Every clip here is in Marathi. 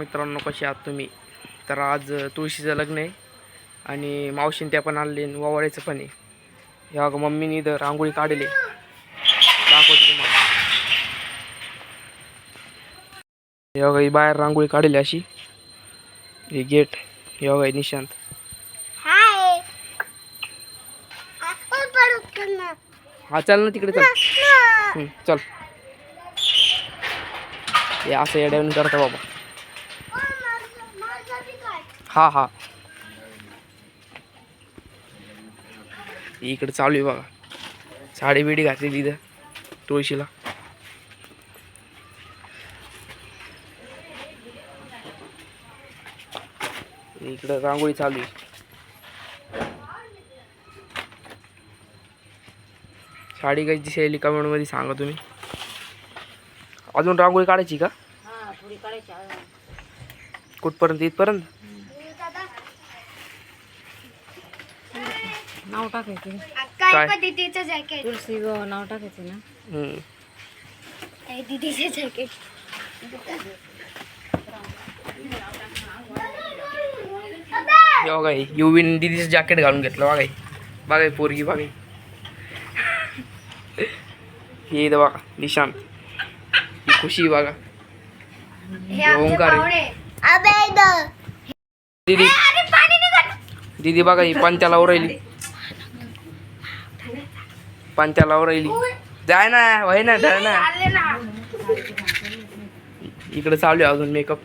मित्रांनो कसे आहात तुम्ही? तर आज तुळशीचं लग्न आहे आणि मावशीन त्या पण आणले आणि वावळायचं पण आहे. ह्या मम्मीने इथं रांगोळी काढली. दाखवते तुम्हाला. बघा ही बाहेर रांगोळी काढली अशी. हे गेट हे हे निशांत. हा चल ना तिकडे चल. चल. हे असं येड्यावून करता बाबा. हा हा. इकडे चालू आहे बघा. साडी बिडी घातली तिथं तुळशीला. इकडं रांगोळी चालू आहे. साडी कशी शैली कमेंटमध्ये सांगा तुम्ही. अजून रांगोळी काढायची का? कुठपर्यंत इथपर्यंत? नाव टाकायचं काय? काय पद्धतीचं जॅकेट तुळशी ग नाव टाकायचं ना हम्म. दीदीचे जॅकेट हे बघा युवीन दिदीचं जॅकेट घालून घेतलं बघा हे. बघा हे पोरगी बघा हे. हे इथं बघा निशांत ही खुशी बघा हे आमचे ओंकार आहे. पाहुणे अबे इथं. दीदी अरे पाणी निघत दीदी बघा ही पंत्याला राहिली पंत्याला राहिली. जाय ना वय ना जाय ना. इकडे चालू आहे अजून मेकअप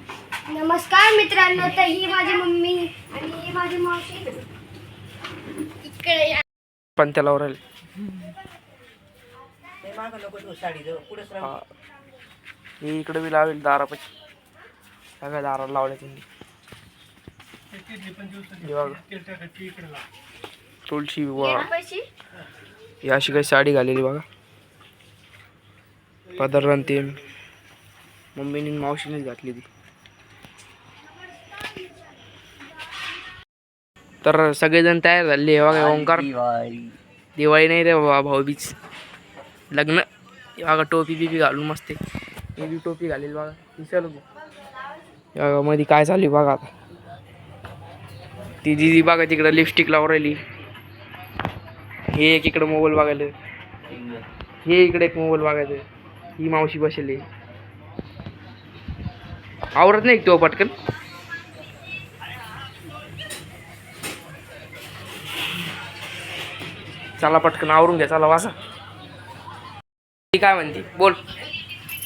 नमस्कार मित्रांनो तर ही माझी मम्मी आणि ही माझी मावशी. इकडे या. पंत्याला राहिली. हा हे. इकडे बी लावेल दारापाशी. सगळ्या दाराला लावल्या हे बघा. तुळशी वा गेटपाशी ही अशी काही साडी घालेली बघा. पदर ते मम्मीने मावशीनेच घातली ती. तर सगळेजण तयार झाले. हे बघा ओंकार. दिवाळी नाही रे बाबा भाऊबीज. लग्न. हे बघा टोपी बिपी घालून मस्त. मी बी टोपी घालेली बघा. हे बघा मध्ये काय चालू बघा आता. ती दिदी बघा तिकडं लिपस्टिक लावून राहिली. हे एक इकडं मोबाईल बघायला. हे इकडे एक मोबाईल बघायचं ही मावशी बसली. आवरत नाही तो पटकन? चला पटकन आवरून घ्या चला वासा ती काय म्हणते? बोल.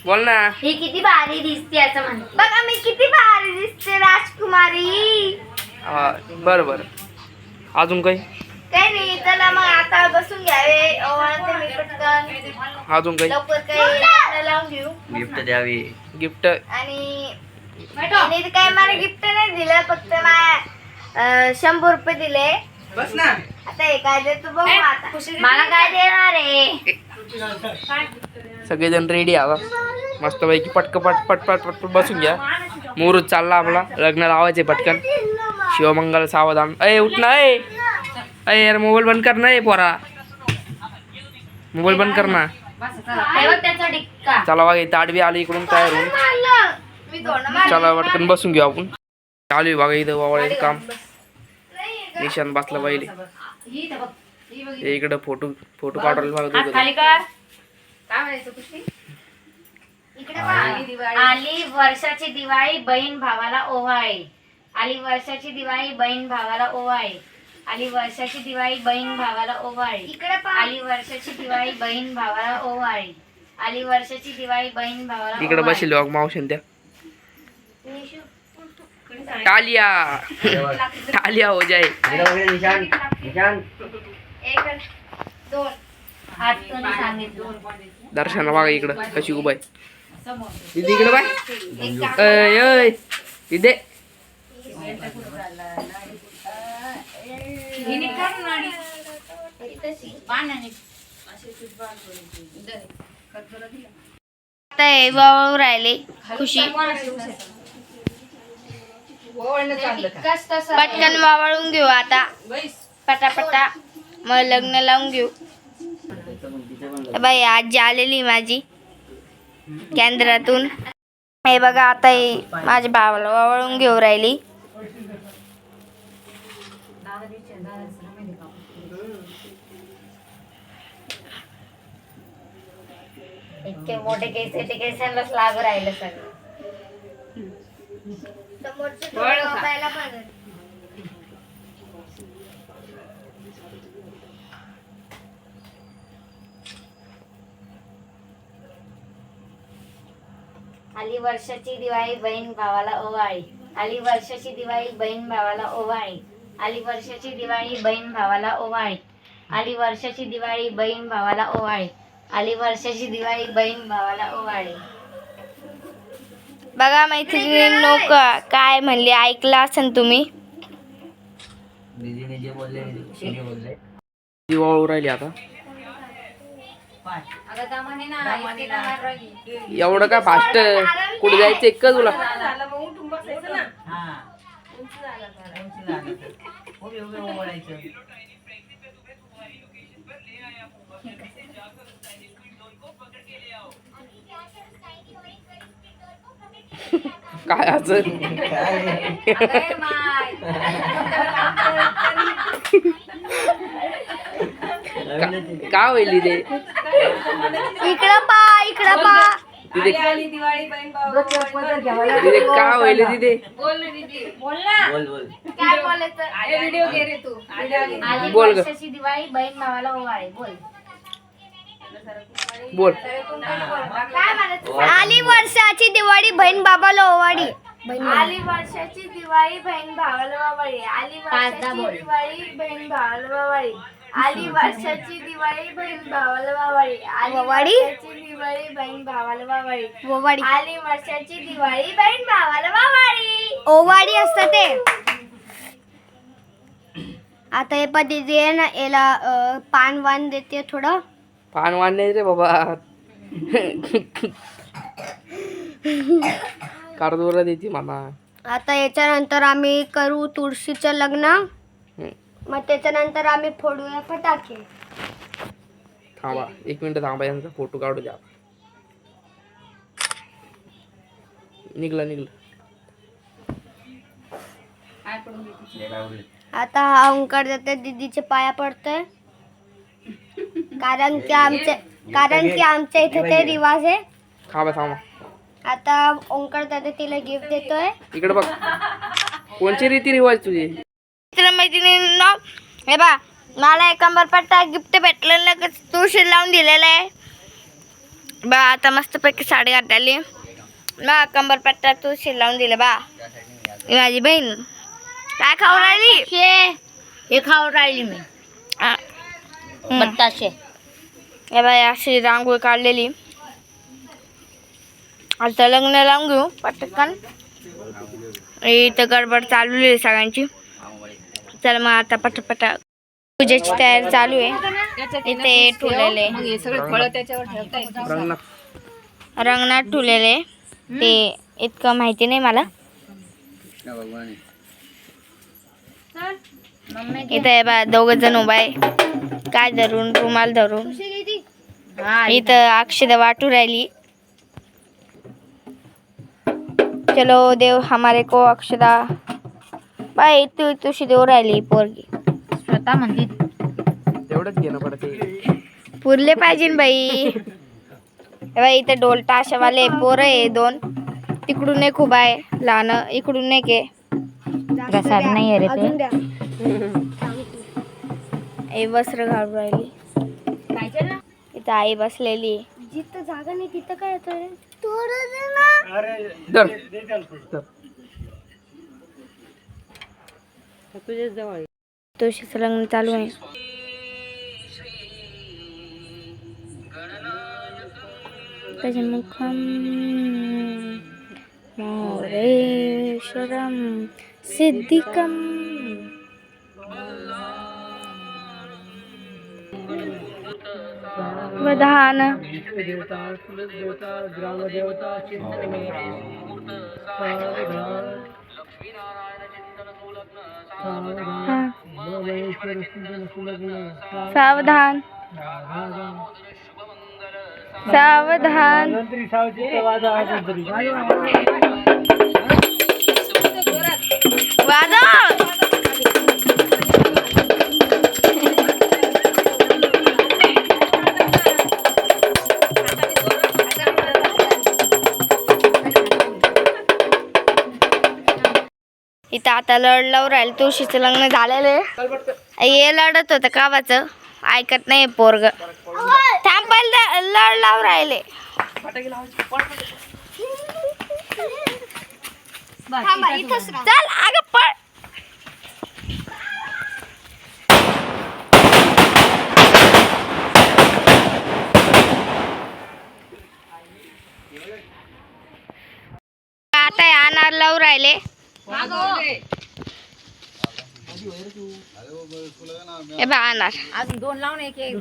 बोल ना. ही किती भारी दिसते असं म्हणते. बघा मी किती भारी दिसते राजकुमारी. हा बरं बरं. अजून काही? काही नाही. चला मग आता बसून घ्यावे. ओवाळते मी पटकन. अजून काही? लवकर काही लावून घेऊ. गिफ्ट द्यावी. गिफ्ट आणि काही मला गिफ्ट नाही दिलं फक्त मला शंभर रुपये दिले. बस ना. आता हे काय देतो बघू आता. मला काय देणार आहे? सगळेजण रेडी आता मस्तपैकी पटक पट पट पट पट पट बसून घ्या. मुहूर्त चालला आपला. लग्न लावायचे पटकन. शिवमंगल सावधान. अय उठ ना अय अरे यार मोबाईल बंद कर ना ए पोरा. मोबाईल बंद कर ना. चला बघा ताडबी आली इकडून तयार होऊन चला वाटकन बसून घेऊ आपण. चालू बघा इथं वावळ काम. निशान बसला पाहिजे इकडं फोटो फोटो काढायला बघा दोघं आली वर्षाची दिवाळी बहीण भावाला ओवाळे. आली वर्षाची दिवाळी बहीण भावाला ओवाळे. आली वर्षाची दिवाळी बहीण भावाला ओवाळे. इकडे आली वर्षाची दिवाळी बहीण भावाला ओवाळे. आली वर्षाची दिवाळी बहीण भावाला इकडे ओवाळे. बसले बघ मावशीन त्या. टालिया. टालिया हो जाय. निशान. निशान. एक दोन. हात कोणी सांगितलं. दर्शना बघा इकडं कशी उभा आहे. दिदी इकडे बाय अय अय. दिदे आता हे वावळू राहिले. खुशी. पटकन वावळून घेऊ आता. पटापटा. मग लग्न लावून घेऊ. बाई आजी आलेली माझी. केंद्रातून. हे बघा आता हे माझ्या भावाला वावळून घेऊ राहिली. इतके मोठे केस आहे, ते केसांनाच लागू राहिलं सगळं. आली वर्षाची दिवाळी बहीण भावाला ओवाळी. आली वर्षाची दिवाळी बहीण भावाला ओवाळी. आली वर्षाची दिवाळी बहीण भावाला ओवाळी. आली वर्षाची दिवाळी बहीण भावाला ओवाळी. आली वर्षाची दिवाळी बहीण भावाला ओवाळी. बघा मैत्रिणींनो का- काय म्हणले? ऐकलं असेल तुम्ही? दीदीने जे बोलले शिने बोलले. ती वाळू राहिली आता. एवढं काय फास्ट? कुठे जायचं का तुला? उभे उभे ओळायचं काय असं का होईल ते इकडं पा इकडं पा. तिथे तिथे का होईल तिथे? बोल बोल. काय बोलायचं? आली बोल ग. दिवाळी बहीण भावाला ओवाळी बोल. बोल. आली वर्षाची दिवाळी बहीण बाबाला ओवाळी आली वर्षाची दिवाळी बहीण भावाला वावळी आली. वर्षाची दिवाळी बहीण भावाला वावळी आली वर्षाची दिवाळी बहीण भावाला वावळी आली? वर्षाची दिवाळी बहीण भावाला वावळी ओवाडी आली वर्षाची दिवाळी बहीण भावाला वावळी ओवाडी असतं ते. आता हे पद्धती आहे ना याला पान वान देते थोडं. पान वाढणे रे बाबा कारदोरा देते मला आता याच्यानंतर आम्ही करू तुळशीचं लग्न. मग त्याच्यानंतर आम्ही फोडूया फटाके. थांबा एक मिनिट थांबा यांचा फोटो काढू द्या. निघलं निघलं. आता हा ओंकार जाते दीदीचे पाया पडतोय. कारण की आमचे कारण की आमच्या इथे ते रिवाज आहे. थांबा थांबा आता ओंकार दादा तिला गिफ्ट देतोय. इकडे बघ. कोणची रीती रिवाज तुझे? मैत्रिणींनो हे बा मला एक कंबरपट्टा गिफ्ट भेटलं लगेच तुळशी लावून दिलेलं आहे. बा आता मस्तपैकी साडी घातली बा कंबरपट्टा तुळशी लावून दिलं बा. ही माझी बहीण. काय खाऊ राहिली? हे हे खाऊ राहिली मी. आ. बत्ताशे हे बाय अशी रांगोळी काढलेली. आता लग्न लावून घेऊ पटकन. इथं गडबड चालू आहे सगळ्यांची. चल मग आता पटापटा पूजेची तयारी चालू आहे. इथे ठेवलेले. रंगनाथ रंगणात ठेवलेले ते इतकं माहिती नाही मला. इथे हे बा दोघ जण उभा आहे. काय धरून? रुमाल धरून. इथं अक्षदा वाटू राहिली. चलो देव हमारे को अक्षदा. बाय तू तुशी देऊ राहिली पोरगी. स्वतः म्हणते. तेवढंच घेणं पडते पुरले पाहिजे बाई. बाई इथे ढोल ताशावाले पोरं आहे दोन. तिकडून एक उभा आहे लहान. इकडून एक आहे. प्रसाद नाही आहे रे ते. आई वस्त्र घालून राहिली. इथं आई बसलेली. जिथं जागा नाही तिथं काय धर धर. तुळशीचं लग्न चालू आहे. गजमुखम मोरेश्वरम सिद्धिकम वधान। हा. सावधान। सावधान। वाजव। आता लढ लावून राहील तुळशीचं लग्न झालेलं आहे. हे लढत होतं कावाचं ऐकत नाही पोरग. थांब पहिलं लढ लावून राहिले. चल अगं पळ. आता हे अनार लावून राहिले. हे बघ अनार अजून दोन लावून एक एक.